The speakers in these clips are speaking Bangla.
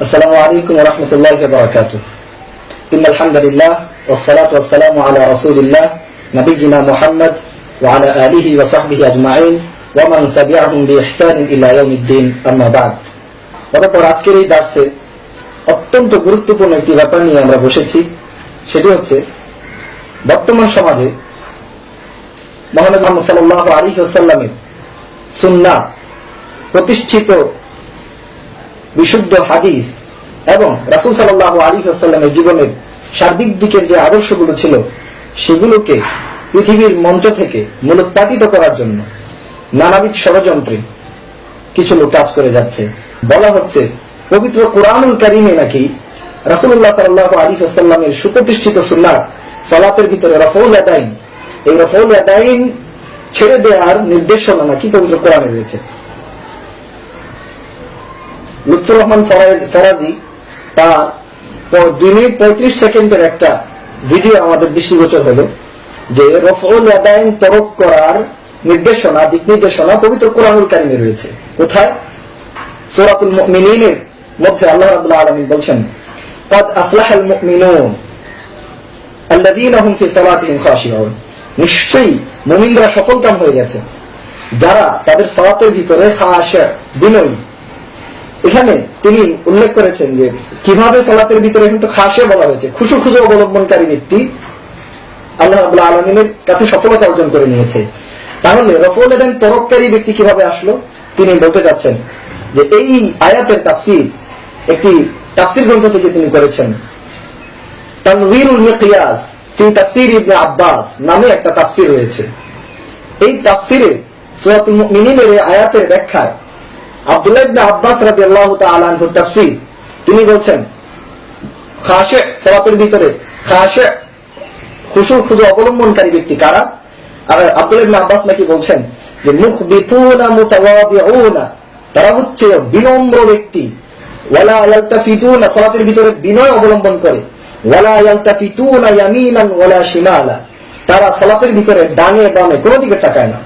السلام عليكم ورحمة الله وبركاته إن الحمد لله والصلاة والسلام على رسول الله نبينا محمد وعلى آله وصحبه أجمعين ومن تبعهم بإحسان إلى يوم الدين أما بعد অতঃপর আজকের এই দার্সে অত্যন্ত গুরুত্বপূর্ণ একটি ব্যাপার নিয়ে আমরা বসেছি সেটি হচ্ছে বর্তমান সমাজে মহানবী মোহাম্মদ সাল্লাহ আলী আসাল্লামের সুন্না প্রতিষ্ঠিত বিশুদ্ধ হাদিস এবং রাসুল সাল্লাহ আলী আসাল্লামের জীবনের সার্বিক দিকের যে আদর্শগুলো ছিল, সেগুলোকে পৃথিবীর মঞ্চ থেকে মূলোৎপাটিত করার জন্য নানাবিধ ষড়যন্ত্রে কিছু লোক কাজ করে যাচ্ছে। বলা হচ্ছে, পবিত্র কোরআনুল কারিমে নাকি রাসুল্লাহ সাল্লাহ আলী আসাল্লামের সুপ্রতিষ্ঠিত সুন্নাত সালাতের ভিতরে রফৌল আদাইন। এই রফৌল আদাইন ছেড়ে দেওয়ার নির্দেশনা নাকি পবিত্র কোরআনে রয়েছে। লুৎফুর রহমান ফরাজ- ফরাজি তার প- দুই মিনিট পঁয়ত্রিশ সেকেন্ডের একটা ভিডিও আমাদের দৃষ্টিগোচর হলো যে রফউল আদাইন তরক করার নির্দেশনা দিক নির্দেশনা পবিত্র কোরআনুল কারিমে রয়েছে কোথায় সূরাতুল মুমিনিনের মধ্যে আল্লাহ রাব্বুল আলামিন বলছেন قد أفلح المؤمنون الذين هم في صلاتهم خاشعون নিশ্চয়ই মুমিনরা সফলকাম হয়ে গেছে যারা তাদের সালাতের ভিতরে খাশা বিনয়ী এখানে তিনি উল্লেখ করেছেন যে কীভাবে সালাতের ভিতরে কিন্তু খাসে বলা হয়েছে খুশু খুশু অবলম্বনকারী ব্যক্তি আল্লাহ রাবুল্লাহ আলমিনের কাছে সফলতা অর্জন করে নিয়েছে। তাহলে রফুল এদেন তরককারী ব্যক্তি কীভাবে আসলো? তিনি বলতে চাচ্ছেন যে এই আয়াতের তাফসির একটি তাফসির গ্রন্থ থেকে তিনি করেছেন। তানভীরুল মিকিয়াস ফি তাফসির ইবনে আব্বাস নামে একটা তাফসির রয়েছে। এই তাফসিরে সূরাতুল মুমিনিনের আয়াতের ব্যাখ্যায় আব্দুল্লাহ ইবনে আব্বাস রাদিয়াল্লাহু তাআলা তাফসীর। তিনি বলছেন, খাশে সালাতের ভিতরে খাশে খুশু খুশু অবলম্বনকারী ব্যক্তি কারা? আর আব্দুল্লাহ ইবনে আব্বাস নাকি বলছেন যে, মুখবিতুনা, মুতাওয়াদিউনা, তারা হচ্ছে বিনম্র ব্যক্তি। ওয়ালা ইয়ালতাফিতুনা সালাতের ভিতরে বিনয় অবলম্বন করে। ওয়ালা ইয়ালতাফিতুনা ইয়ামিনান ওয়ালা শিমালা, তারা সালাতের ভিতরে ডানে বামে কোনো দিকে তাকায় না।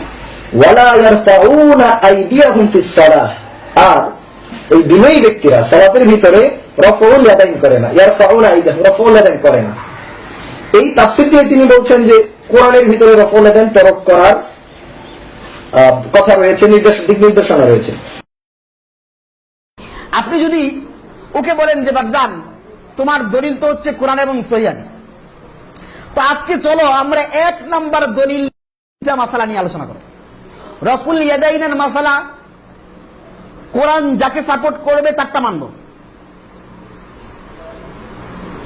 ওয়ালা ইয়ারফাউনা আইদিয়াহুম ফিস সালাহ আর এই বিনয়ী ব্যক্তিরা সালাতের ভিতরে রফউল ইয়াদাইন করে না, ইয়ারফাউনা আইদিয়াহুম রফউল ইয়াদাইন করে না। এই তাফসীর দিয়ে তিনি বলছেন যে, কোরআনের ভিতরে রফউল ইয়াদাইন তরক করার কথা রয়েছে, নির্দেশ দিক নির্দেশনা রয়েছে। আপনি যদি ওকে বলেন যে, বাগদান, তোমার দলিল তো হচ্ছে কোরআন এবং সহিয়াদিস তো আজকে চলো আমরা এক নাম্বার দলিল মাসালা নিয়ে আলোচনা করব। রফুল ইয়াদাইনের মাসালা কোরআন যাকে সাপোর্ট করবে তারটা মানব।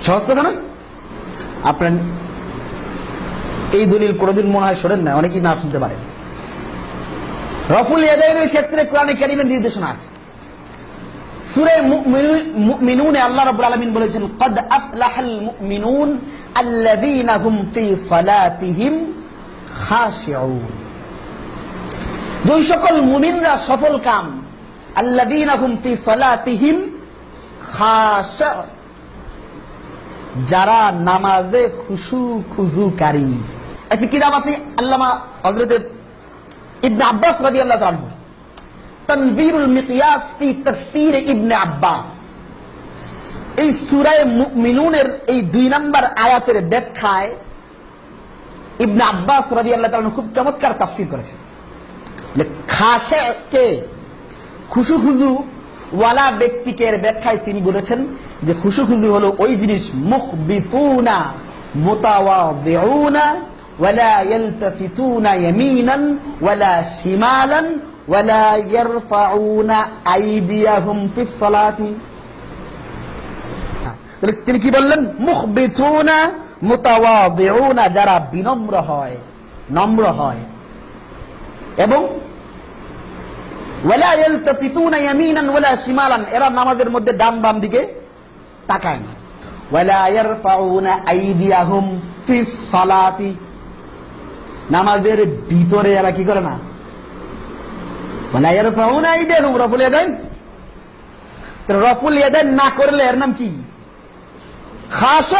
সহজ কথা না? আপনার এই দলিল কোনোদিন মনে হয় শোনেন না, অনেকেই না শুনতে পারেন। রফুল ইয়াদাইনের ক্ষেত্রে কোরআনে কারিমের নির্দেশনা আছে। সুরে আল্লাহ রাব্বুল বলেছেন, কদ আফলাহাল মুমিনুন আল্লাযীনা হুম ফি দুই সকল মুমিনরা সফল কাম যারা নামাজে খুশু খুজুকারী। একটি কিতাব আছে আল্লামা হযরত ইবনে আব্বাস আনহু। তনবীরুল মিকিয়াস ফি ইবনে আব্বাস। এই সূরায়ে মুমিনুনের এই দুই নাম্বার আয়াতের ব্যাখ্যায় ইবনে আব্বাস রাদিয়াল্লাহু তাআলা খুব চমৎকার তাফসীর করেছেন। খাশে কে? খুশু খুজু ওয়ালা ব্যক্তিকে ব্যাখ্যায় তিনি বলেছেন যে খুশু খুজু হলো ওই জিনিস মুতাওয়াদিউনা ওয়ালা ইয়ারফাউনা আইদিয়াহুম ফিস সালাতি। তাহলে তিনি কি বললেন? মুখবিতুনা, মুতাওয়াদিউনা, যারা বিনম্র হয়, নম্র হয়, এবং ওয়ালা ইয়ালতাফিতুনা ইয়ামিনান ওয়ালা শিমালান এরা নামাজের মধ্যে ডান বাম দিকে তাকায় না। নামাজের ভিতরে এরা কি করে না? রফুল রফুল না করলে এর নাম কি? খাস।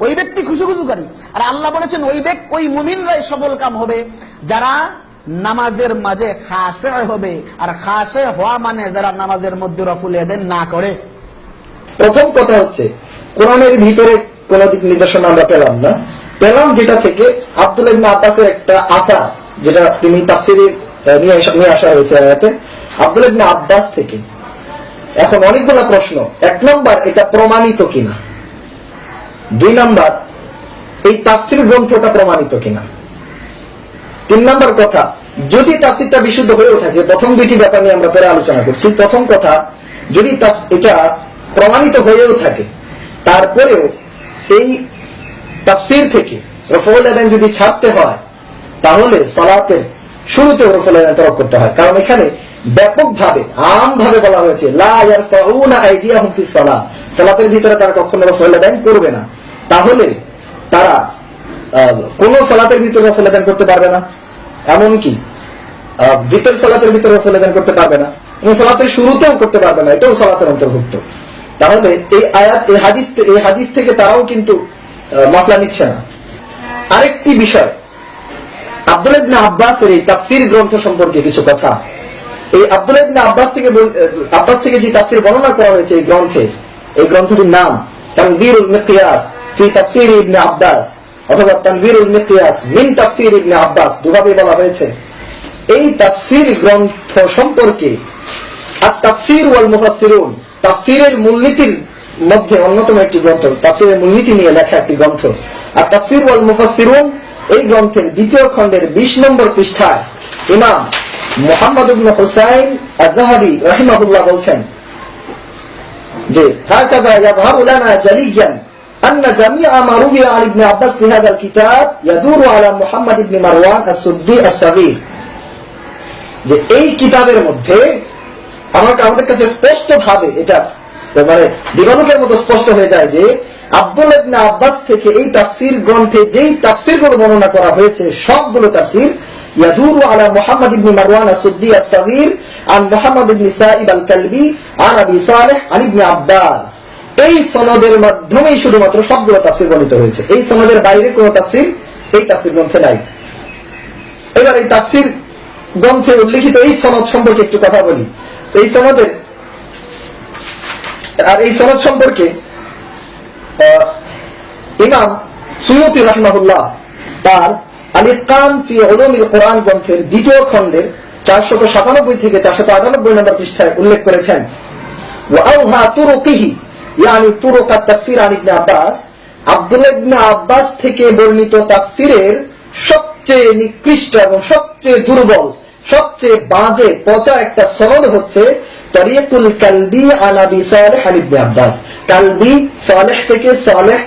ওই ব্যক্তি খুশু খুশু করে। আর আল্লাহ বলেছেন, ওই ব্যক্তি, ওই মুমিনরাই সফল কাম হবে। যারা নামাজের মাঝে খাসে হবে। আর খাসে হওয়া মানে যারা নামাজের মধ্যে রফুল এদেন না করে। প্রথম কথা হচ্ছে, কোরআনের ভিতরে কোন দিক নির্দেশনা আমরা পেলাম না। পেলাম যেটা থেকে আব্দুল ইবনে আব্বাসের একটা আশা, যেটা তিনি তাফসিরে নিয়ে আসা হয়েছে আয়াতে। আব্দুল ইবনে আব্বাস থেকে। এখন অনেকগুলো প্রশ্ন। এক নম্বর, এটা প্রমাণিত কিনা? দুই নম্বর, এই তাফসির গ্রন্থটা প্রমাণিত কিনা? তিন নম্বর কথা, যদি তাফসিরটা বিশুদ্ধ হয়েও থাকে প্রথম দুইটি ব্যাপার নিয়ে আমরা পরে আলোচনা করছি। প্রথম কথা, যদি এটা প্রমাণিত হয়েও থাকে, তারপরেও এই তাফসির থেকে রফুল আদান যদি ছাড়তে হয়, তাহলে সলাতের শুরুতে রফুল আদান তরক করতে হয়। কারণ এখানে ব্যাপকভাবে, আমভাবে বলা হয়েছে সালাতের ভিতরে তারা কখনো রফুল আদান করবে না। তাহলে তারা কোন সালাতের ভিতরে রফুল আদান করতে পারবে না। এমনকি আহ, ভিতর সালাতের ভিতরে রফুল আদান করতে পারবে না। এবং সালাতের শুরুতেও করতে পারবে না। এটাও সালাতের অন্তর্ভুক্ত। তাহলে এই আয়াত এই হাদিস এই হাদিস থেকে তারাও কিন্তু মাসলা নিচ্ছে না। আরেকটি বিষয়। আব্দুল ইবনে আব্বাসের এই তাফসির গ্রন্থ সম্পর্কে কিছু কথা। এই আব্দুল ইবনে আব্বাস থেকে আব্বাস থেকে যে তাফসির বর্ণনা করা হয়েছে এই গ্রন্থে এই গ্রন্থটির নাম তানভীরুল মিকিয়াস ফি তাফসির ইবনে আব্বাস। অথবা তানভীরুল মিকিয়াস মিন তাফসির ইবনে আব্বাস দুভাবে বলা হয়েছে। এই তাফসির গ্রন্থ সম্পর্কে আর তাফসির ওয়াল মুফাসসিরুন, তাফসিরের মূলনীতির মধ্যে অন্যতম একটি গ্রন্থ, তাফসিরের মূলনীতি নিয়ে লেখা একটি গ্রন্থ। আর তাফসির ওয়াল মুফাসসিরুন, এই গ্রন্থের দ্বিতীয় খণ্ডের 20 নম্বর পৃষ্ঠায় ইমাম মুহাম্মদ ইবনে হুসাইন আয-যাহাবি রাহিমাহুল্লাহ বলছেন যে, হাকাযা ইয়াযহারু লানা জালিয়ান أن جميع ما روي عن ابن عباس في هذا الكتاب يدور على محمد بن مروان السدي الصغير যে এই কিতাবের মধ্যে আমার আমাদের কাছে স্পষ্ট ভাবে এটা মানে দিবালকের মতো স্পষ্ট হয়ে যায় যে আব্দুল ইবনে আব্বাস থেকে এই তাফসির গ্রন্থে যেই তাফসির গুলো বর্ণনা করা হয়েছে সবগুলো তাফসির ইয়াদুরু আলা মুহাম্মদ ইবনে মারওয়ান আস-সুদ্দি আস-সাগীর আন মুহাম্মদ ইবনে সাইব আল-কালবি আন আবি সালেহ আন ইবনে আব্বাস এই সনদের মাধ্যমেই শুধুমাত্র সবগুলো তাফসির বর্ণিত হয়েছে। এই সনদের বাইরে কোনো তাফসির এই তাফসির গ্রন্থে নাই। এবার এই তাফসির গ্রন্থে উল্লিখিত এই সনদ সম্পর্কে একটু কথা বলি। তো এই সনদের আর এই সনদ সম্পর্কে ইমাম সুয়ুতি রহমাহুল্লাহ তার আল ইতকান ফি উলুমিল কোরআন গ্রন্থের দ্বিতীয় খণ্ডের চারশত সাতানব্বই থেকে চারশত আটানব্বই নম্বর পৃষ্ঠায় উল্লেখ করেছেন। ওয়াউহা তুরুকিহি ইয়ানি তুরুকাত তাফসির আন ইবনে আব্বাস। আব্দুল্লাহ ইবনে আব্বাস থেকে বর্ণিত তাফসিরের সবচেয়ে নিকৃষ্ট এবং সবচেয়ে দুর্বল, সবচেয়ে বাজে, পচা একটা সনদ হচ্ছে কালবি সালেহ আব্বাস। কালবি সালেহ থেকে, সালেহ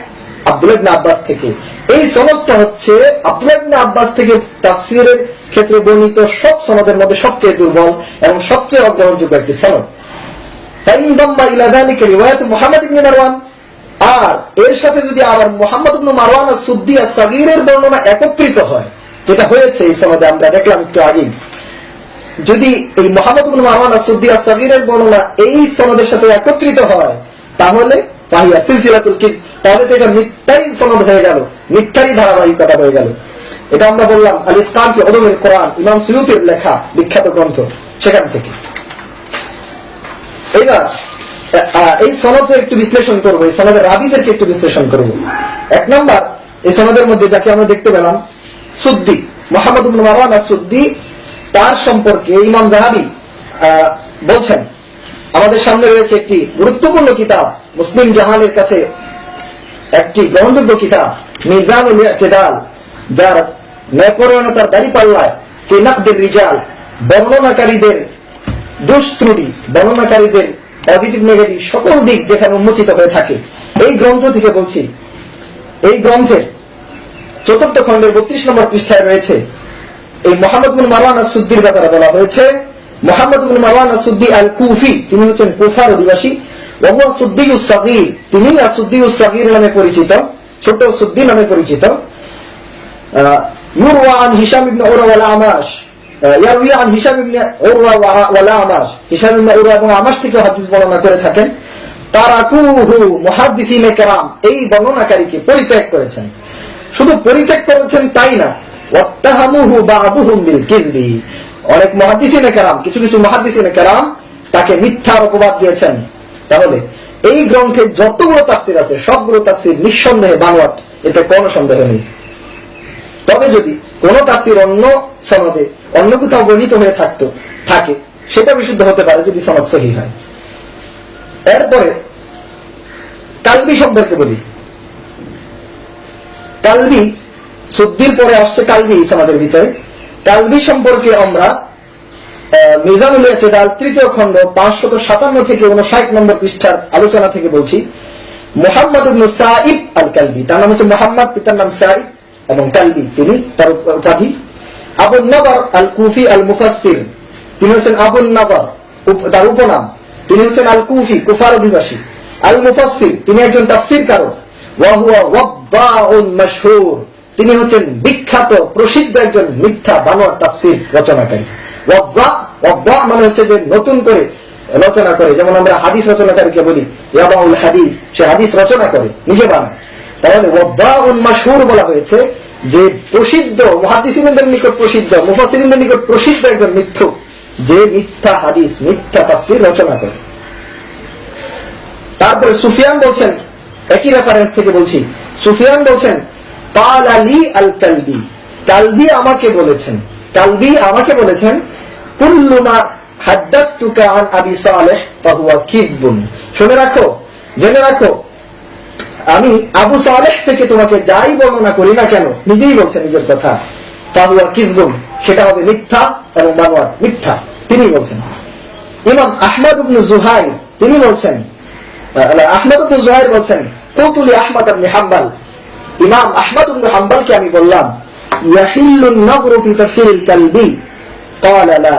আব্দুল ইবনে আব্বাস থেকে। এই সনদটা হচ্ছে আব্দুল ইবনে আব্বাস থেকে তাফসিরের ক্ষেত্রে বর্ণিত সব সনদের মধ্যে সবচেয়ে দুর্বল এবং সবচেয়ে অগ্রহণযোগ্য একটি সনদ। ফাইনদাম্মা ইলা রিওয়ায়াত ইবনে মারওয়ান। আর এর সাথে যদি আবার ইবনে মারওয়ান আস-সাগীরের বর্ণনা একত্রিত হয়, যেটা হয়েছে এই সনদে আমরা দেখলাম একটু যদি এই মোহাম্মদ ইবনে মারওয়ান আস-সাগীরের বর্ণনা এই সনদের সাথে একত্রিত হয়, তাহলে সিলসিলাতুল কিজ তাহলে তো এটা মিথ্যাই সনদ হয়ে গেল মিথ্যারই ধারাবাহিকতা হয়ে গেল। এটা আমরা বললাম আল ইতকান ফি কোরআন ইমাম সুয়ুতির লেখা বিখ্যাত গ্রন্থ, সেখান থেকে। এবার এই সনদের একটু বিশ্লেষণ করব, এই সনদের রাবিদেরকে একটু বিশ্লেষণ করব। এক নম্বর, এই সনদের মধ্যে যাকে আমরা দেখতে পেলাম, সুদ্দি, মোহাম্মদ মারওয়ান সুদ্দি, তার সম্পর্কে ইমাম জাহাবি বলছেন, আমাদের সামনে রয়েছে একটি গুরুত্বপূর্ণ কিতাব, মুসলিম জাহানের কাছে একটি গ্রহণযোগ্য কিতাব, মিজানুল ইতিদাল, যার ন্যায়পরায়ণতার দাড়ি পাল্লায় ফি নাকদের রিজাল, বর্ণনাকারীদের দোষ ত্রুটি বর্ণনাকারীদের পজিটিভ নেগেটিভ সকল দিক যেখানে উন্মোচিত হয়ে থাকে। এই গ্রন্থ থেকে বলছি, এই গ্রন্থের চতুর্থ খণ্ডের বত্রিশ নম্বর পৃষ্ঠায় রয়েছে, এই মোহাম্মদ বিন মারওয়ান আসুদ্দির ব্যাপারে বলা হয়েছে, মোহাম্মদ বিন মারওয়ান আসুদ্দি আল কুফি তিনি হচ্ছেন কুফার অধিবাসী ওহু আসুদ্দি উসাগির তিনি আসুদ্দি উসাগির নামে পরিচিত, ছোট সুদ্দি নামে পরিচিত। ইউরওয়ান হিসাম ইবনে উরাওয়াল আমাশ ইয়ারুই হিসাব ইবনে উরওয়া ওয়ালা হিসাব ইবনে উরওয়া এবং থেকে হাদিস বর্ণনা করে থাকেন। তারাকুহু মুহাদ্দিসিনে কেরাম। এই বর্ণনাকারীকে পরিত্যাগ করেছেন। শুধু পরিত্যাগ করেছেন তাই না? ওয়াত্তাহামুহু বা'দুহুম বিল কিযবি অনেক মুহাদ্দিসিনে কেরাম, কিছু কিছু মুহাদ্দিসিনে কেরাম তাকে মিথ্যার অপবাদ দিয়েছেন। তাহলে এই গ্রন্থে যতগুলো তাফসির আছে, সবগুলো তাফসির নিঃসন্দেহে বানোয়াট। এটা কোনো সন্দেহ নেই। তবে যদি কোন তাফসির অন্য সনদে অন্য কোথাও বর্ণিত হয়ে থাকতো, থাকে। সেটা বিশুদ্ধ হতে পারে যদি সনদ সহি হয়। এরপরে কালবি সম্পর্কে বলি। কালবি সুদ্দির পরে আসছে কালবি সমাদের ভিতরে। কালবি সম্পর্কে আমরা মিজানুল ইতিদাল তৃতীয় খণ্ড পাঁচশত সাতান্ন থেকে উনষাট নম্বর পৃষ্ঠার আলোচনা থেকে বলছি। মোহাম্মদ সাইব আল কালবি তার নাম হচ্ছে মোহাম্মদ, পিতার নাম সাইব এবং কালবি তিনি তার উপাধি। আবুল নগর আল কুফি আল মুফাসসির তিনি হচ্ছেন আবুল উপ- তার উপনাম। তিনি হচ্ছেন আল কুফি কুফার অধিবাসী। আল মুফাসসির তিনি একজন ওয়াব্বাউন মাশহুর। তিনি হচ্ছেন বিখ্যাত, প্রসিদ্ধ একজন মিথ্যা বানোয়ার তাফসীর রচনাকারী। মানে হচ্ছে যে নতুন করে রচনা করে। যেমন আমরা হাদিস রচনাকারীকে বলি ইয়াবাউল হাদিস। সে হাদিস রচনা করে, নিজে বানায়। তাহলে ওয়াব্বাউন মাশহুর বলা হয়েছে যে প্রসিদ্ধ মুহাদ্দিসিনদের নিকট প্রসিদ্ধ, মুফাসসিরিনদের নিকট প্রসিদ্ধ একজন মিথ্যুক যে মিথ্যা হাদিস, মিথ্যা তাফসীর রচনা করে। তারপরে সুফিয়ান বলছেন, একই রেফারেন্স থেকে বলছি, সুফিয়ান বলছেন, কাল আল কালবি কালবি আমাকে বলেছেন, কালবি আমাকে বলেছেন কুল্লুমা হাদ্দাসতুকা আন আবি সালেহ, ফাহুয়া কিযবুন শুনে রাখো, জেনে রাখো আমি আবু সালেহ থেকে তোমাকে যাই বর্ণনা করি না কেন নিজেই বলছেন নিজের কথা ফাহুয়া কিযবুন সেটা হবে মিথ্যা এবং বানোয়ার মিথ্যা তিনি বলছেন ইমাম আহমদ ইবনে জুহাইর তিনি বলছেন আহমদ ইবনে জুহাইর বলছেন কৌতুলি আহমদ ইবনে হাম্বাল ইমাম আহমদ ইবনে হাম্বালকে আমি বললাম ইয়াহিল্লু النظر في تفسير الكلبي قال لا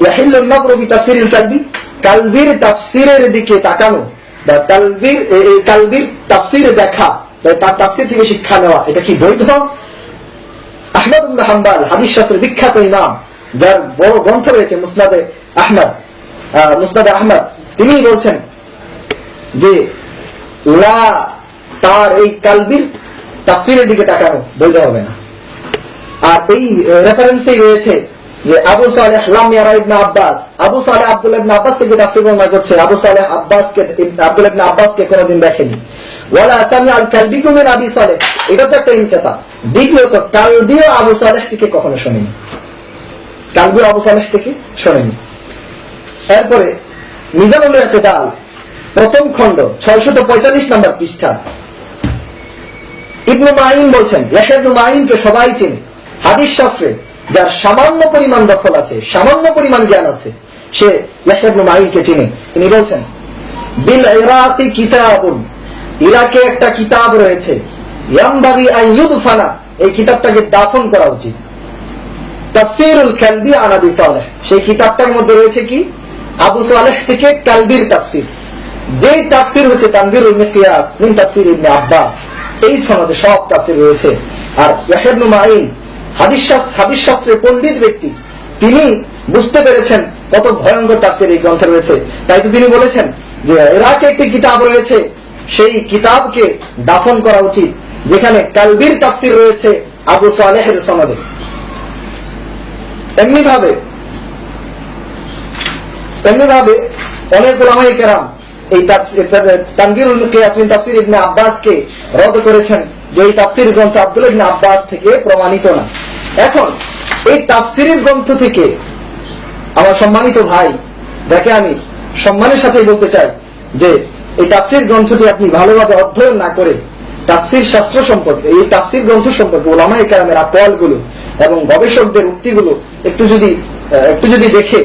يحل النظر في تفسير الكلبي কালবির তাফসিরের দিকে তাকানো বা এই কালবির তাফসির দেখা তার তাফসির থেকে শিক্ষা নেওয়া এটা কি বৈধ? আহমদ হাম্বাল হাদিস শাস্ত্রের বিখ্যাত ইমাম যার বড় গ্রন্থ রয়েছে মুসনাদে আহমদ আহ, মুসনাদে আহমদ তিনি বলছেন যে লা তার এই কালবির তাফসিরের দিকে তাকানো বৈধ হবে না। আর এই রেফারেন্সেই রয়েছে যে আবু সালেহ লাম ইয়ারা ইবনে আব্বাস। আবু সালেহ আব্দুল্লাহ ইবনে আব্বাস থেকে তাফসীর বর্ণনা করছে আবু সালেহ আব্বাসকে আব্দুল্লাহ ইবনে আব্বাসকে কোনোদিন দেখেনি। ওয়ালা আসামি আল কালবি কুমিন আবি সালেহ। এটা তো একটা ইনকাতা। দ্বিতীয়ত, কালবিও আবু সালেহ থেকে কখনো শোনেনি। কালবিও আবু সালেহ থেকে শোনেনি। এরপরে, মিজানুল ইতিদাল, প্রথম খণ্ড, ছয়শত পঁয়তাল্লিশ নম্বর পৃষ্ঠা। ইবনু মাইন বলছেন, ইয়াহয়া ইবনু মাইনকে সবাই চেনে। হাদিস শাস্ত্রে যার সামান্য পরিমাণ দখল আছে, সামান্য পরিমাণ জ্ঞান আছে, সে ইয়াহয়া ইবনু মাইনকে চেনে। তিনি বলছেন, বিল ইরাকি কিতাবুন। ইরাকে একটা কিতাব রয়েছে, ইয়ামবাগি এই কিতাবটাকে দাফন করা উচিত। তাফসিরুল কালবি সালেহ। সেই কিতাবটার মধ্যে রয়েছে কি? আবু সালেহ থেকে কালবির তাফসির। তাফসির হচ্ছে মিকিয়াস মিন তাফসির ইবনে আব্বাস। এই সনদে সব তাফসির রয়েছে। আর হাদিস হাদিস শাস্ত্রের পণ্ডিত ব্যক্তি। তিনি বুঝতে পেরেছেন কত ভয়ঙ্কর তাফসির এই গ্রন্থে রয়েছে। তাই তো তিনি বলেছেন যে, ইরাকে একটি কিতাব রয়েছে। সেই কিতাবকে দাফন করা উচিত। যেখানে কালবির তাফসির রয়েছে আবু সালেহের সনদে। এমনি ভাবে এমনি ভাবে অনেক ওলামাই কেরাম এই তাফসির তানভীরুল কিয়াস তাফসির ইবনে আব্বাসকে রদ করেছেন যে, এই তাফসির গ্রন্থ আব্দুল ইবনে আব্বাস থেকে প্রমাণিত না। এখন, এই তাফসিরের গ্রন্থ থেকে আমার সম্মানিত ভাই, যাকে আমি সম্মানের সাথে বলতে চাই, যে এই তাফসির গ্রন্থটি আপনি ভালোভাবে অধ্যয়ন না করে তাফসির শাস্ত্র সম্পর্কে, এই তাফসির গ্রন্থ সম্পর্কে ওলামাই কালামের আকলগুলো এবং গবেষকদের উক্তিগুলো একটু যদি একটু যদি দেখে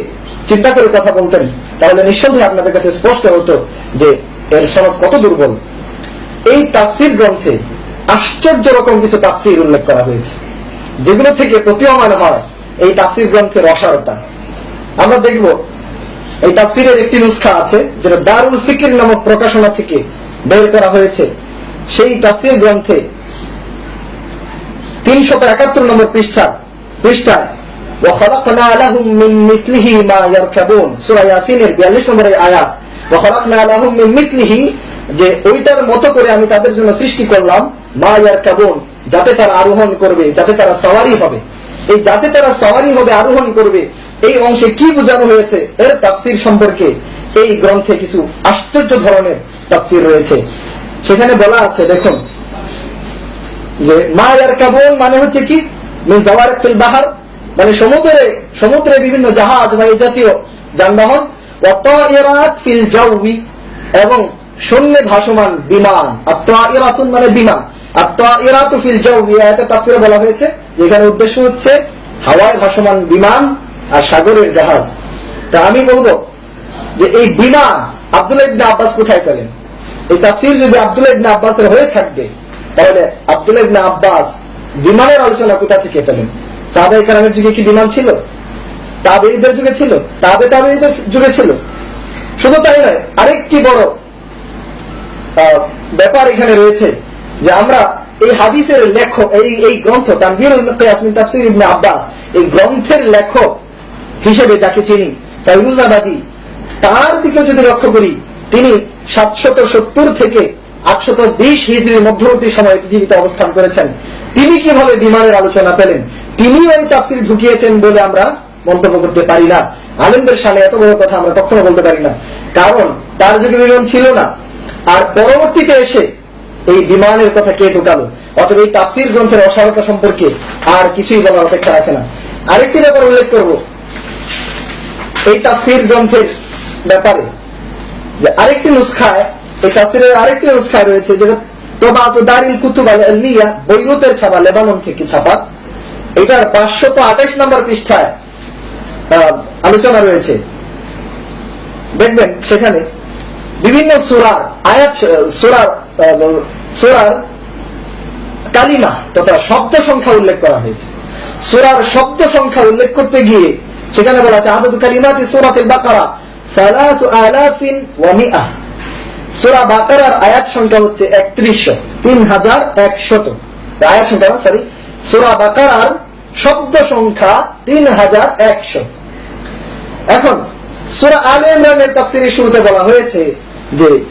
চিন্তা করে কথা বলতেন, তাহলে নিঃসন্দেহে আপনাদের কাছে স্পষ্ট হতো যে এর সনদ কত দুর্বল। এই তাফসির গ্রন্থে আশ্চর্য রকম কিছু তাফসির উল্লেখ করা হয়েছে। যেগুলো থেকে প্রতীয়মান হয় এই তাফসির গ্রন্থের অসারতা আমরা দেখব এই তাফসিরের একটি নুসখা আছে যেটা দারুল ফিকির নামক প্রকাশনা থেকে বের করা হয়েছে সেই তাফসির গ্রন্থে তিনশত একাত্তর নম্বর পৃষ্ঠা পৃষ্ঠায় وخلقنا لهم من مثله ما يركبون সূরা ইয়াসিনের 42 নম্বরের আয়াত وخلقنا لهم من مثله যে ওইটার মতো করে আমি তাদের জন্য সৃষ্টি করলাম মা ইয়ারকাবুন যাতে তারা আরোহণ করবে, যাতে তারা সওয়ারি হবে। এই যাতে তারা সওয়ারি হবে, আরোহণ করবে, এই অংশে কি বোঝানো হয়েছে? এর তাফসির সম্পর্কে এই গ্রন্থে কিছু আশ্চর্য ধরনের তাফসির রয়েছে। সেখানে বলা আছে, দেখুন, যে মা ইয়ার কাবুল মানে হচ্ছে কি? জাওয়ারিকিল বাহার মানে সমুদ্রে সমুদ্রে বিভিন্ন জাহাজ বা এই জাতীয় যানবাহন ফিল জাওয়ি এবং শূন্যে ভাসমান বিমান। আর মানে বিমান। বলা হয়েছে উদ্দেশ্য হচ্ছে হাওয়ায় ভাসমান বিমান আর সাগরের জাহাজ। তা আমি বলব যে এই বিমান ইবনে আব্বাস কোথায় পেলেন? এই যদি ইবনে আব্বাসের হয়ে থাকবে তাহলে ইবনে আব্বাস বিমানের আলোচনা কোথা থেকে পেলেন? যুগে কি বিমান ছিল? তাবেঈদের যুগে ছিল? তাবে তাবেঈদের যুগে ছিল? শুধু তাই নয়, আরেকটি বড় ব্যাপার এখানে রয়েছে। যে আমরা এই হাদিসের লেখক, এই এই গ্রন্থ তানভীরুল মিকিয়াস মিন তাফসীর ইবনে আব্বাস, এই গ্রন্থের লেখক হিসেবে যাকে চিনি ফাইরুজাবাদী তার দিকে যদি লক্ষ্য করি, তিনি সাতশত সত্তর থেকে আটশত বিশ হিজড়ির মধ্যবর্তী সময়ে পৃথিবীতে অবস্থান করেছেন। তিনি কীভাবে বিমানের আলোচনা পেলেন? তিনি ওই তাফসির ঢুকিয়েছেন বলে আমরা মন্তব্য করতে পারি না। আলেমদের সামনে এত বড় কথা আমরা কখনো বলতে পারি না। কারণ তার যুগে বিমান ছিল না। আর পরবর্তীতে এসে এই বিমানের কথা কে ঢুকালো? অতএব এই তাফসির গ্রন্থের অসারতা সম্পর্কে আর কিছুই বলার অপেক্ষা রাখে না। আরেকটি ব্যাপার উল্লেখ করব। এই তাফসির গ্রন্থের ব্যাপারে যে আরেকটি নুসখায়, এই তাফসিরের আরেকটি নুসখায় রয়েছে যেটা তোবাত দারিল কুতুব আল বৈরুতের ছাপা, লেবানন থেকে ছাপা। এটার পাঁচশত আঠাইশ নম্বর পৃষ্ঠায় আলোচনা রয়েছে। দেখবেন সেখানে বিভিন্ন সুরার, আয়াত, সুরার সুরার কালিমা তথা শব্দ সংখ্যা উল্লেখ করা হয়েছে। সুরার শব্দ সংখ্যা উল্লেখ করতে গিয়ে সেখানে বলা আছে আদদ কালিমাতি সুরাতিল বাকারা সালাসু আলাফিন ওয়া সূরা বাকারার আয়াত সংখ্যা হচ্ছে 3100 3100 আয়াত সংখ্যা সরি বাকারার শব্দ সংখ্যা 3100 এখন, সূরা আলে ইমরানের শুরুতে বলা হয়েছে যে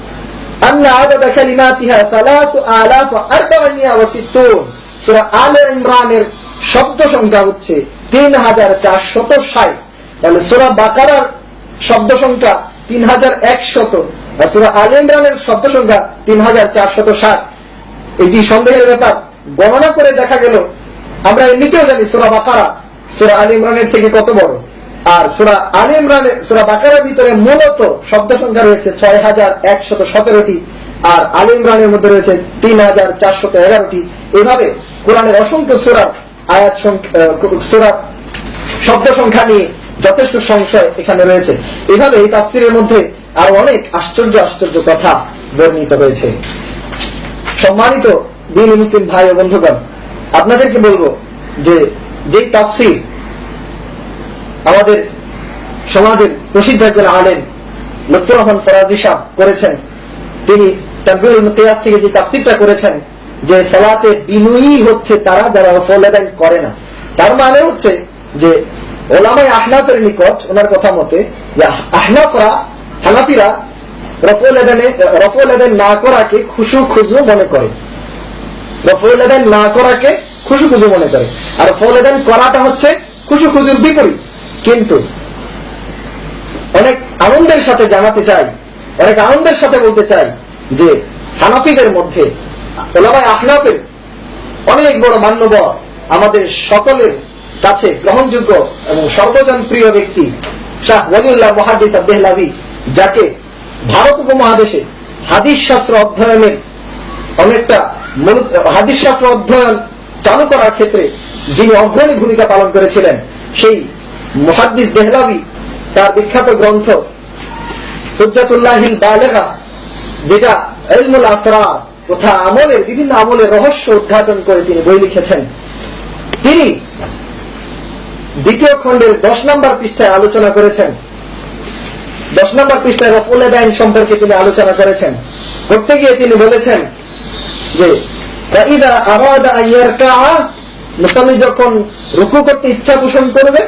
أن عدد كلماتها ثلاث آلاف أربعمائة وستون সূরা আলে ইমরানের শব্দ সংখ্যা হচ্ছে তিন হাজার চারশত ষাট তাহলে সূরা বাকারার শব্দ সংখ্যা তিন হাজার একশত আর সূরা আলে ইমরানের শব্দ সংখ্যা তিন হাজার চারশত ষাট এটি সন্দেহের ব্যাপার গণনা করে দেখা গেল আমরা এমনিতেও জানি সূরা বাকারা সূরা আলে ইমরানের থেকে কত বড় আর সুরা আলী ইমরানের, সুরা বাকারার ভিতরে মূলত শব্দ সংখ্যা রয়েছে ছয় হাজার একশত সতেরোটি আর আলী ইমরানের মধ্যে রয়েছে তিন হাজার চারশত এগারোটি। এভাবে কোরআনের অসংখ্য সুরা, আয়াত সুরা শব্দ সংখ্যা নিয়ে যথেষ্ট সংশয় এখানে রয়েছে। এভাবে এই তাফসিরের মধ্যে আরও অনেক আশ্চর্য আশ্চর্য কথা বর্ণিত হয়েছে। সম্মানিত দিন মুসলিম ভাই ও বন্ধুগণ, আপনাদেরকে বলব যে যেই তাফসির আমাদের সমাজের প্রসিদ্ধ একজন আলেম লুৎফুর রহমান ফরাজি সাহ করেছেন। তিনি তাকবিরুল মুতিয়াস থেকে যে তাফসিরটা করেছেন, যে সালাতে বিনয়ী হচ্ছে তারা যারা রফল করে না। তার মানে হচ্ছে যে ওলামাই আহনাফের নিকট ওনার কথা মতে আহনাফরা, হানাফিরা রফল আদায় না করাকে খুশু খুজু মনে করে। রফল না করাকে খুশু খুজু মনে করে। আর আদায় করাটা হচ্ছে খুশু খুজুর বিপরীত। কিন্তু অনেক আনন্দের সাথে জানাতে চাই, অনেক আনন্দের সাথে বলতে চাই যে হানাফিদের মধ্যে ওলামাই আহনাফের অনেক বড় মান্যবর আমাদের সকলের কাছে গ্রহণযোগ্য এবং সর্বজন প্রিয় ব্যক্তি শাহ ওয়ালিউল্লাহ মহাদিস আব্দেহলাভি, যাকে ভারত উপমহাদেশে হাদিস শাস্ত্র অধ্যয়নের অনেকটা হাদিস শাস্ত্র অধ্যয়ন চালু করার ক্ষেত্রে যিনি অগ্রণী ভূমিকা পালন করেছিলেন, সেই মুহাদ্দিস দেহলাভি তার বিখ্যাত গ্রন্থ যেটা আসরার তথা আমলের বিভিন্ন আমলের রহস্য উদ্ঘাটন করে তিনি বই লিখেছেন। তিনি দ্বিতীয় খণ্ডের দশ নম্বর পৃষ্ঠায় আলোচনা করেছেন। দশ নম্বর পৃষ্ঠায় রফুল আদাইন সম্পর্কে তিনি আলোচনা করেছেন। করতে গিয়ে তিনি বলেছেন যে যখন রুকু করতে ইচ্ছা পোষণ করবে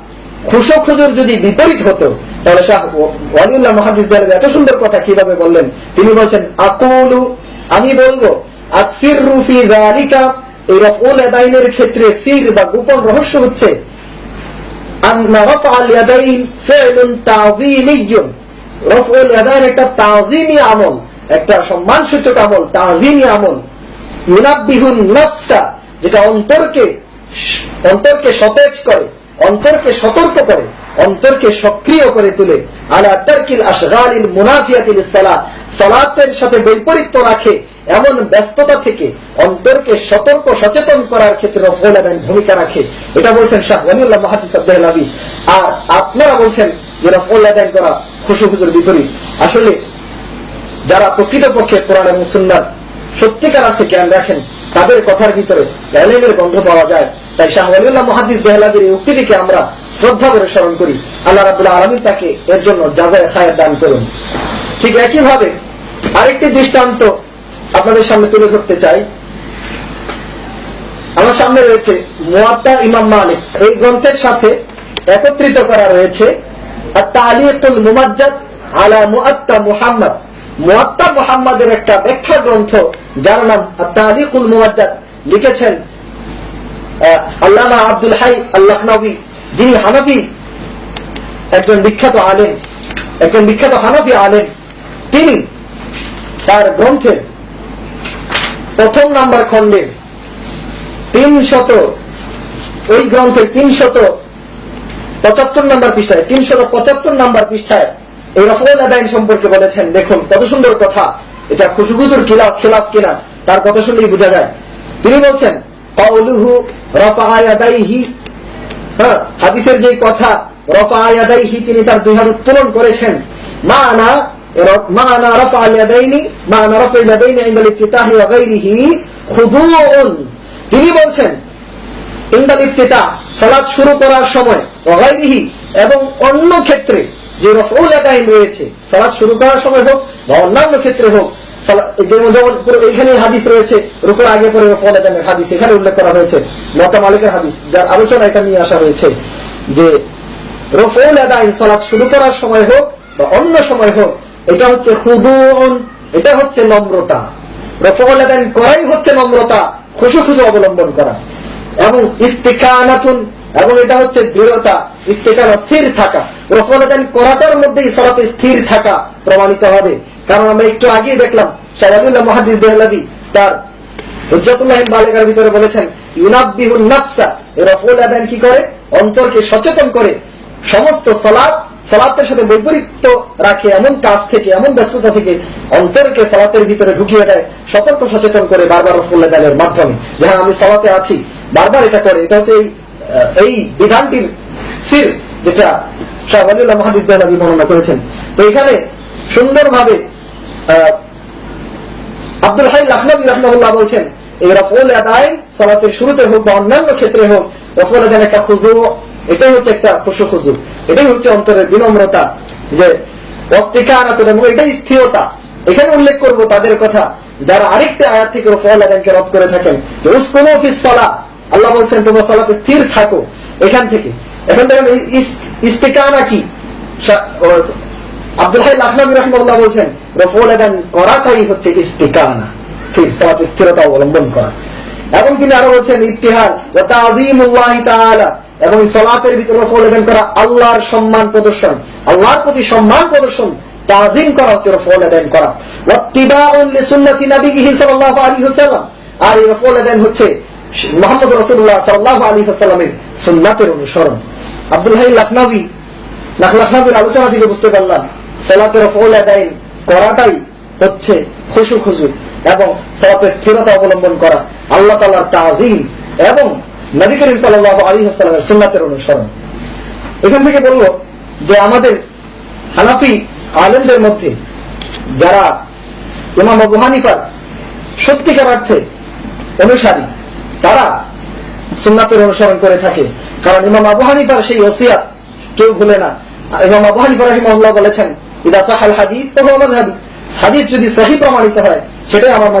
খুশো খুজুর যদি বিপরীত হতো, তাহলে শাহ ওয়ালিউল্লাহ মুহাদ্দিস দেহলাবি এত সুন্দর কথা কীভাবে বললেন? তিনি বলছেন, আকুলু, আমি বলব এই আদাইনের ক্ষেত্রে সির বা গোপন রহস্য হচ্ছে, আন্না ইয়াদাইন ফি'লুন তাযীমিয়্যুন রফউল ইয়াদাইন একটা তাযীমি আমল, একটা সম্মানসূচক আমল, তাযীমি আমল। ইউনাব্বিহুন নাফসা, যেটা অন্তরকে অন্তরকে সতেজ করে। অন্তরকে সতর্ক করে, অন্তরকে সক্রিয় করে তুলে। আলা তারকিল আশগালিল মুনাফিয়াতিল সালাত, সালাতের সাথে বৈপরীত্য রাখে। এমন ব্যস্ততা থেকে অন্তরকে সতর্ক, সচেতন করার ক্ষেত্রে রফল আদান ভূমিকা রাখে। এটা বলছেন শাহ ওয়ালিউল্লাহ মাহাদিস আব্দুল্লাহি আর আপনারা বলছেন যে রফল আদান করা খুশু খুজুর বিপরীত। আসলে যারা প্রকৃতপক্ষে কোরআন এবং সুন্নার সত্যিকার অর্থে জ্ঞান রাখেন, তাদের কথার ভিতরে জ্ঞানের গন্ধ পাওয়া যায়। তাই শাহ মহাদিস বেহলাদের এই উক্তিটিকে আমরা শ্রদ্ধা করে স্মরণ করি। আল্লাহ রাবুল্লাহ আলমী তাকে এর জন্য যাজায় খায়ের দান করুন। ঠিক একইভাবে আরেকটি দৃষ্টান্ত আপনাদের সামনে তুলে ধরতে চাই। আমার সামনে রয়েছে মুয়াত্তা ইমাম মালিক। এই গ্রন্থের সাথে একত্রিত করা রয়েছে তালিকুল মুমাজ্জাদ আলা মুআত্তা মুহাম্মদ। মুআত্তা মুহাম্মাদের একটা ব্যাখ্যা গ্রন্থ যার নাম তালিকুল মুমাজ্জাদ লিখেছেন আল্লামা আব্দুল হাই আল্লাহ যিনি হানাফি, একজন বিখ্যাত আলেম, একজন বিখ্যাত হানাফি আলেম, তিনি তার গ্রন্থের প্রথম নাম্বার খণ্ডে তিন শত ওই গ্রন্থের তিন শত পঁচাত্তর নাম্বার পৃষ্ঠায়, তিনশত পঁচাত্তর নাম্বার পৃষ্ঠায় এই রফল আদায়ন সম্পর্কে বলেছেন, দেখুন, কত সুন্দর কথা, এটা খুশবুজুর খিলাফ খিলাফ কিনা, তার কথা শুনলেই বোঝা যায়। তিনি বলছেন, কওলুহু হ্যাঁ হাদিসের যে কথা তিনি তার দুই হাত উত্তোলন করেছেন। রফাল রফাল তিনি বলছেন, ইন্দাল শুরু করার সময় এবং অন্য ক্ষেত্রে যে আদাইন রয়েছে সালাত শুরু করার সময় হোক বা অন্যান্য ক্ষেত্রে হোক যেমন এইখানে হাদিস রয়েছে, রুকুর আগে পরে হাদিস, এখানে উল্লেখ করা হয়েছে মতা মালিকের হাদিস, যার আলোচনা এটা নিয়ে আসা হয়েছে, যে আদাইন সালাত শুরু করার সময় হোক বা অন্য সময় হোক, এটা হচ্ছে এটা হচ্ছে নম্রতা। আদাইন করাই হচ্ছে নম্রতা, খুশু খুশু অবলম্বন করা। এবং ইস্তিকানাতুন, এবং এটা হচ্ছে দৃঢ়তা ইস্তিকানা স্থির থাকা। রফলাদান করাটার মধ্যেই সালাতে স্থির থাকা প্রমাণিত হবে। কারণ আমরা একটু আগেই দেখলাম শাহাদুল্লাহ মহাদিস দেহলাবি তার হুজ্জাতুল্লাহ বালেগার ভিতরে বলেছেন ইউনাব্বিহুন নাফসা রফুল আদান কি করে? অন্তরকে সচেতন করে, সমস্ত সালাত, সালাতের সাথে বৈপরীত্য রাখে, এমন কাজ থেকে, এমন ব্যস্ততা থেকে অন্তরকে সালাতের ভিতরে ঢুকিয়ে দেয়, সতর্ক সচেতন করে বারবার রফুল আদানের মাধ্যমে। যে হ্যাঁ আমি সালাতে আছি, বারবার এটা করে, এটা হচ্ছে এই এই বিধানটির সির, যেটা শাহ ওয়ালিউল্লাহ মহাদিস দেহলাবি বর্ণনা করেছেন। তো এখানে সুন্দরভাবে আব্দুল হাই লাখনবী রহমাল্লাহ বলছেন, এই রফুল আদায় সালাতের শুরুতে হোক বা অন্যান্য ক্ষেত্রে হোক রফুল আদায় একটা খুজু, এটাই হচ্ছে একটা খুশু খুজু, এটাই হচ্ছে অন্তরের বিনম্রতা, যে অস্তিকানাতুন এবং এটাই স্থিরতা। এখানে উল্লেখ করব তাদের কথা, যারা আরেকটি আয়াত থেকে রফুল আদায়কে রদ করে থাকেন উসকুনু ফিস সালাহ, আল্লাহ বলছেন, তোমরা সালাতে স্থির থাকো এখান থেকে। এখন দেখেন ইস্তিকানা কি? সা- ও- আব্দুল রহমুল্লাহ বলছেন রফুল করাটাই হচ্ছে ইস্তিকানা। স্থির স্থিরতা অবলম্বন করা। এবং তিনি আরও বলছেন তাযীমুল্লাহি তাআলা। এবং ভিতরে রফুল আদান করা আল্লাহর সম্মান প্রদর্শন। আল্লাহর প্রতি সম্মান প্রদর্শন, তাজিম করা হচ্ছে রফুল আদান করা। ওয়াত্তিবাউন লিসুন্নতি সাল্লাল্লাহু আলাইহি ওয়াসাল্লাম। আর এই রফুল আদান হচ্ছে মোহাম্মদ রাসূলুল্লাহ সাল্লাল্লাহু আলাইহি ওয়াসাল্লামের সুন্নাতের অনুসরণ। আব্দুল হাই লাখনবী লাখ লাখ নবীর আলোচনা থেকে বুঝতে পারলাম সালাতের ফল আদায় করাটাই হচ্ছে খুশু খুশু এবং সালাতের স্থিরতা অবলম্বন করা আল্লাহ তালার তাজিম এবং নবী করিম সাল্লাহ আলী হাসলামের সুন্নাতের অনুসরণ। এখান থেকে বলব যে আমাদের হানাফি আলেমদের মধ্যে যারা ইমাম আবু হানিফার সত্যিকার অর্থে অনুসারী, তারা সুন্নাতের অনুসরণ করে থাকে। কারণ ইমাম আবু হানিফার সেই ওসিয়াত কেউ ভুলে না। ইমাম আবু হানিফা রহিমাহুল্লাহ বলেছেন, ইদা সাহাল হাদিস তো হাদিস যদি সহি প্রমাণিত হয়, সেটাই আমার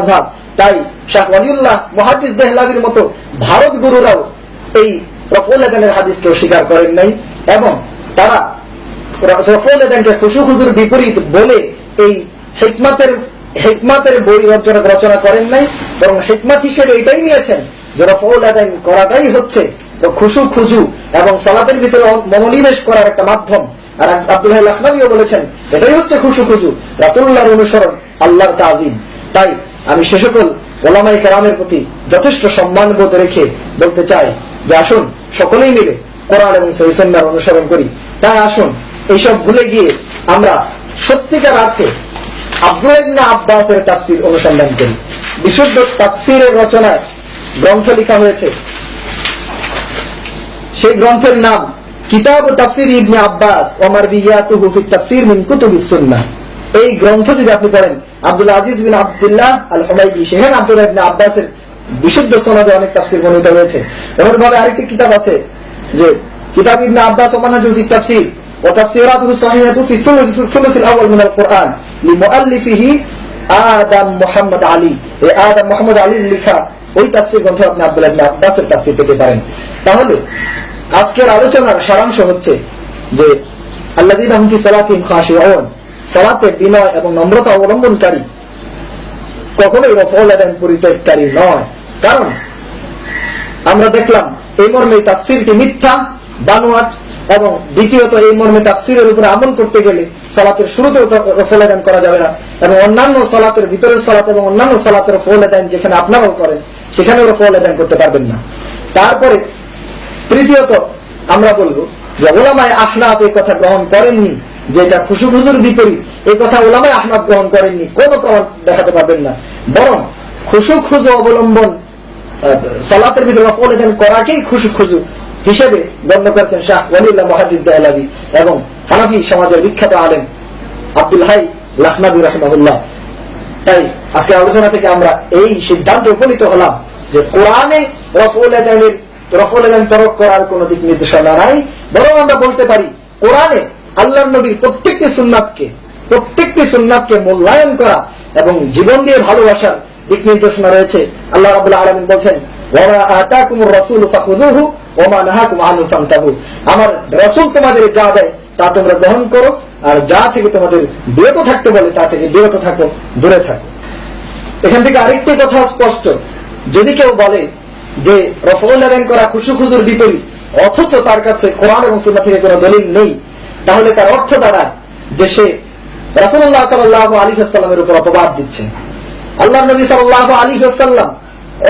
তাই শাহ ওয়ালিউল্লাহ মতো ভারত গুরুরাও এই রফুল হাদিসকে অস্বীকার করেন নাই এবং তারা রফুল বিপরীত বলে এই হিকমাতের বই রচনা রচনা করেন নাই। বরং হিকমাত হিসেবে এটাই নিয়েছেন যে রফউল আদান করাটাই হচ্ছে খুশু খুজু এবং সালাতের ভিতরে মনোনিবেশ করার একটা মাধ্যম। আর আব্দুল হাই লখনবীও বলেছেন, এটাই হচ্ছে খুশু খুজু রাসুল্লাহর অনুসরণ, আল্লাহর তাজিম। তাই আমি সে সকল ওলামাই কেরামের প্রতি যথেষ্ট সম্মান বোধ রেখে বলতে চাই যে আসুন, সকলেই মিলে কোরআন এবং সহিসন্নার অনুসরণ করি। তাই আসুন, এইসব ভুলে গিয়ে আমরা সত্যিকার অর্থে আব্দুল ইবনে আব্বাসের তাফসির অনুসন্ধান করি। বিশুদ্ধ তাফসিরের রচনায় গ্রন্থ লেখা হয়েছে। সেই গ্রন্থের নাম কিতাব তাফসির ইবনে আব্বাস ওমার বিয়াতুহু ফি তাফসির মিন কুতুবিস সুন্নাহ। এই গ্রন্থ যদি আপনি পড়েন, আব্দুল আজিজ বিন আব্দুল্লাহ আল হুমাইদি সেখানে আব্দুল ইবনে আব্বাসের বিশুদ্ধ সনদে অনেক তাফসির বর্ণিত হয়েছে। এমন ভাবে আরেকটি কিতাব আছে যে কিতাব ইবনে আব্বাস ওমান হাজুল ফি তাফসির, ও তাফসিরাতু সহিহাতু ফি সুলুসিল আউয়াল মিন আল কুরআন লি মুআল্লিফিহি আদম মোহাম্মদ আলী। এই আদম মোহাম্মদ আলীর লেখা ওই তাফসির গ্রন্থ আপনি আব্দুল ইবনে আব্বাসের তাফসির পেতে পারেন। তাহলে আজকের আলোচনার সারাংশ হচ্ছে যে সালাতিহিম খাশিউন সালাতে বিনয় এবং নম্রতা অবলম্বনকারী কখনোই রফউল আদান পরিত্যাগকারী নয়। কারণ আমরা দেখলাম এই মর্মে তাফসিরটি মিথ্যা, বানোয়াট এবং দ্বিতীয়ত এই মর্মে তাফসিরের উপরে আমল করতে গেলে সালাতের শুরুতেও রফল আদান করা যাবে না এবং অন্যান্য সালাতের ভিতরের সালাত এবং অন্যান্য সালাতের রফল আদান যেখানে আপনারাও করেন, সেখানেও রফল আদান করতে পারবেন না। তারপরে তৃতীয়ত আমরা বলব যে ওলামায় আহনাফ এই কথা গ্রহণ করেননি, যে এটা খুশু খুশুর বিপরীত, এই কথা ওলামায় আহনাফ গ্রহণ করেননি, কোনো প্রমাণ দেখাতে পারবেন না। বরং খুশু খুজু অবলম্বন সালাতের ভিতরে রফল আদান করাকেই খুশু খুজু হিসেবে গণ্য করছেন শাহ ওয়ালিউল্লাহ মহাদিস দেহলাবি এবং হানাফি সমাজের বিখ্যাত আলেম আব্দুল হাই লাখনাবি রহমাহুল্লাহ। তাই আজকে আলোচনা থেকে আমরা এই সিদ্ধান্তে উপনীত হলাম যে কোরআনে রফুল আদানের রফুল আদান তরক করার কোন দিক নির্দেশনা নাই, বরং আমরা বলতে পারি, কোরআনে আল্লাহ নবীর প্রত্যেকটি সুন্নাতকে প্রত্যেকটি সুন্নাতকে মূল্যায়ন করা এবং জীবন দিয়ে ভালোবাসার দিক নির্দেশনা রয়েছে। আল্লাহ রাবুল্লাহ আলমিন বলছেন আমার রসুল তোমাদের যা দেয়, তা তোমরা গ্রহণ করো, আর যা থেকে তোমাদের বিরত থাকতে বলে, তা থেকে বিরত থাকো, দূরে থাকো। এখান থেকে আরেকটি কথা স্পষ্ট। যদি কেউ বলে যে রফল আদান করা খুশু খুজুর বিপরীত, অথচ তার কাছে কোরআন এবং সুন্না থেকে কোনো দলিল নেই, তাহলে তার অর্থ দাঁড়ায় যে সে রাসুল্লাহ সাল্লাহ আলী আসসালামের উপর অপবাদ দিচ্ছে। আল্লাহ নবী সাল্লাহ আলী আসাল্লাম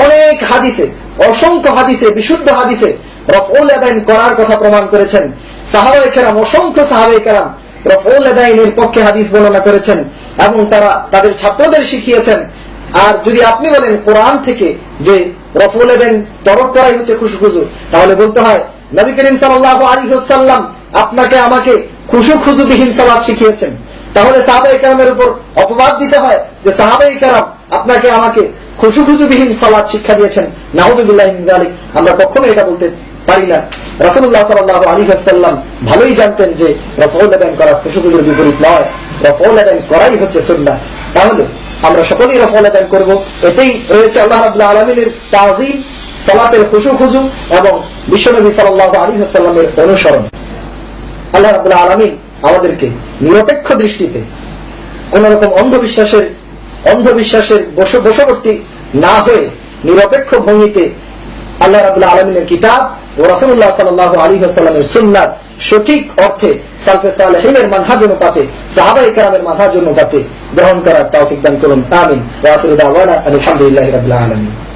অনেক হাদিসে, অসংখ্য হাদিসে, বিশুদ্ধ হাদিসে রফউল আদাইন করার কথা প্রমাণ করেছেন। সাহাবাই কেরাম, অসংখ্য সাহাবাই কেরাম রফউল আদাইনের পক্ষে হাদিস বর্ণনা করেছেন এবং তারা তাদের ছাত্রদের শিখিয়েছেন আর যদি আপনি বলেন কোরআন থেকে যে রফুল আদাইন তরক করাই হচ্ছে খুশু খুশু তাহলে বলতে হয়, নবী করিম সাল্লাহ আলী সাল্লাম আপনাকে আমাকে খুশু খুজুবিহীন সালাদ শিখিয়েছেন। তাহলে সাহাবাই কেরামের উপর অপবাদ দিতে হয় যে সাহাবাই কেরাম আপনাকে আমাকে খুশু খুজুবিহীন সালাদ শিক্ষা দিয়েছেন। নাহুদুল্লাহ আমরা কখনো এটা বলতে পারি না। রসুল্লাহ সাল্লাহ আলী সাল্লাম ভালোই জানতেন যে রফল আদান করা খুশু বিপরীত নয়। রফল আদান করাই হচ্ছে সুন্না তাহলে আমরা সকলেই রফল আদান করব। এতেই রয়েছে আল্লাহ রাবুল্লাহ আলমিনের তাজিম, সালাতের খুশু খুজু এবং বিশ্বনবী সাল্লাহ আলী সাল্লামের অনুসরণ। আল্লাহ রাবুল্লাহ আলমিন আমাদেরকে নিরপেক্ষ দৃষ্টিতে কোন রকম অন্ধবিশ্বাসের অন্ধবিশ্বাসের বশবর্তী না হয়ে নিরপেক্ষ ভঙ্গিতে আল্লাহ রাবুল্লাহ আলমিনের কিতাব ও রসুল্লাহ সাল্লাহ আলী হাসালামের সুন্নাত সঠিক অর্থে সালফে সালেহিনের মানহাজ সাহাবা ইকরামের মাধা মানহাজ অনুপাতে গ্রহণ করার তৌফিক দান করুন। আমিন। ওয়াসির দাওয়ানা আলহামদুলিল্লাহ রাবিল আলমিন।